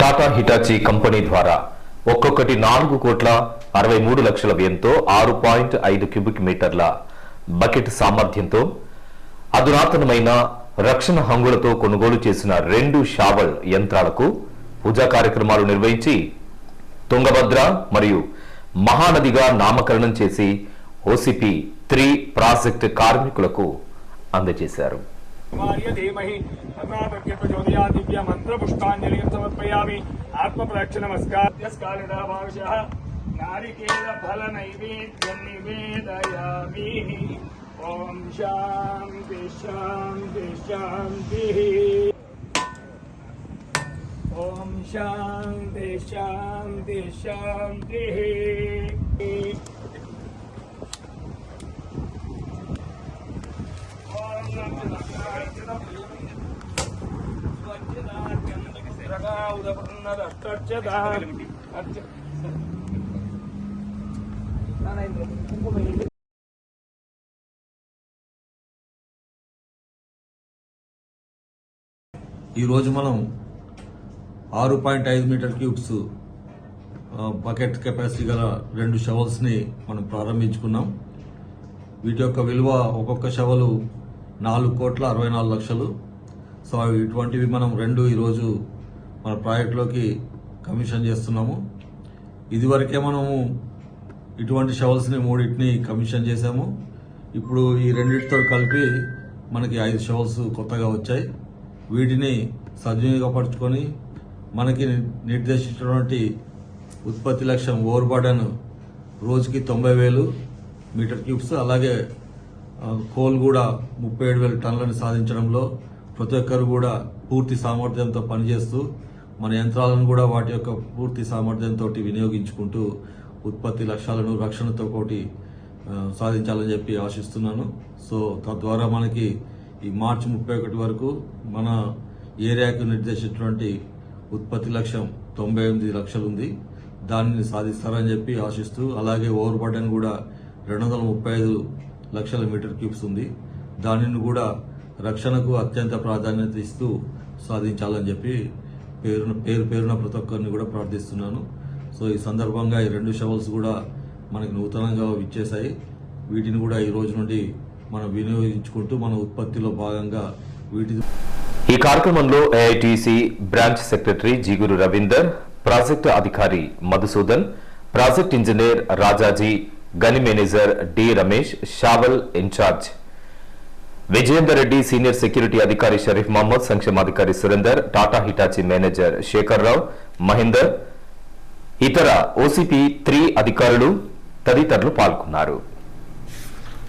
Tata Hitachi company ద్వారా ఒక్కొక్కటి నాలుగు కోట్ల అరవై మూడు లక్షల వ్యయంతో ఆరు పాయింట్ ఐదు క్యూబిక్ మీటర్ల బకెట్ సామర్థ్యంతో అధునాతనమైన రక్షణ హంగులతో కొనుగోలు చేసిన రెండు షావల్ యంత్రాలకు పూజా కార్యక్రమాలు నిర్వహించి తుంగభద్ర మరియు మహానదిగా నామకరణం చేసి ఓసిపి త్రీ ప్రాజెక్ట్ కార్మికులకు అందజేశారు. ధీమహి దివ్య మంత్రపుష్పాంజలి समर्पयामि। आत्मप्रक्ष नमस्कार भावशः नारिकेलफलनैवेद्यं निवेदयामि ॐ शान्ति शान्ति शान्तिः। ॐ शान्ति शान्ति शान्तिः। ఈరోజు మనం ఆరు పాయింట్ ఐదు మీటర్ క్యూబ్స్ బకెట్ కెపాసిటీ గల రెండు షవల్స్ని మనం ప్రారంభించుకున్నాం. వీటి యొక్క విలువ ఒక్కొక్క షవలు నాలుగు కోట్ల అరవై నాలుగు లక్షలు. సో అవి ఇటువంటివి మనం రెండు ఈరోజు మన ప్రాజెక్టులోకి కమిషన్ చేస్తున్నాము. ఇదివరకే మనము ఇటువంటి షవల్స్ని మూడింటిని కమిషన్ చేశాము. ఇప్పుడు ఈ రెండింటితో కలిపి మనకి ఐదు షవల్స్ కొత్తగా వచ్చాయి. వీటిని సద్వినియోగపరచుకొని మనకి నిర్దేశించినటువంటి ఉత్పత్తి లక్ష్యం ఓవర్ బర్డన్ రోజుకి తొంభై వేలు మీటర్ క్యూబ్స్ అలాగే కోల్ కూడా ముప్పై ఏడు వేల టన్నులను సాధించడంలో ప్రతి ఒక్కరు కూడా పూర్తి సామర్థ్యంతో పనిచేస్తూ మన యంత్రాలను కూడా వాటి యొక్క పూర్తి సామర్థ్యంతో వినియోగించుకుంటూ ఉత్పత్తి లక్ష్యాలను రక్షణతో కోటి సాధించాలని చెప్పి ఆశిస్తున్నాను. సో తద్వారా మనకి ఈ మార్చి ముప్పై ఒకటి వరకు మన ఏరియాకు నిర్దేశించినటువంటి ఉత్పత్తి లక్ష్యం తొంభై ఎనిమిది లక్షలు ఉంది. దానిని సాధిస్తారని చెప్పి ఆశిస్తూ అలాగే ఓవర్ బటన్ కూడా రెండు వందల ముప్పై ఐదు లక్షల మీటర్ క్యూబ్స్ ఉంది. దానిని కూడా రక్షణకు అత్యంత ప్రాధాన్యత ఇస్తూ సాధించాలని చెప్పి పేరున పేరు పేరున ప్రతి ఒక్కరిని కూడా ప్రార్థిస్తున్నాను. సో ఈ సందర్భంగా ఈ రెండు షవల్స్ కూడా మనకి నూతనంగా ఇచ్చేశాయి వీటిని కూడా ఈ రోజు నుండి మనం వినియోగించుకుంటూ మన ఉత్పత్తిలో భాగంగా వీటి ఈ కార్యక్రమంలో ఏఐటిసి బ్రాంచ్ సెక్రటరీ జిగురు రవీందర్ ప్రాజెక్టు అధికారి మధుసూదన్ ప్రాజెక్ట్ ఇంజనీర్ రాజాజీ గని manager D Ramesh shovel in-charge Vijayender Reddy senior security అధికారి షరీఫ్ మహమ్మద్ సంక్షేమాధికారి సురేందర్ టాటా హిటాచి మేనేజర్ శేఖర్ రావు మహేందర్ ఇతర ఓసిపి త్రీ అధికారులు తదితరులు పాల్గొన్నారు.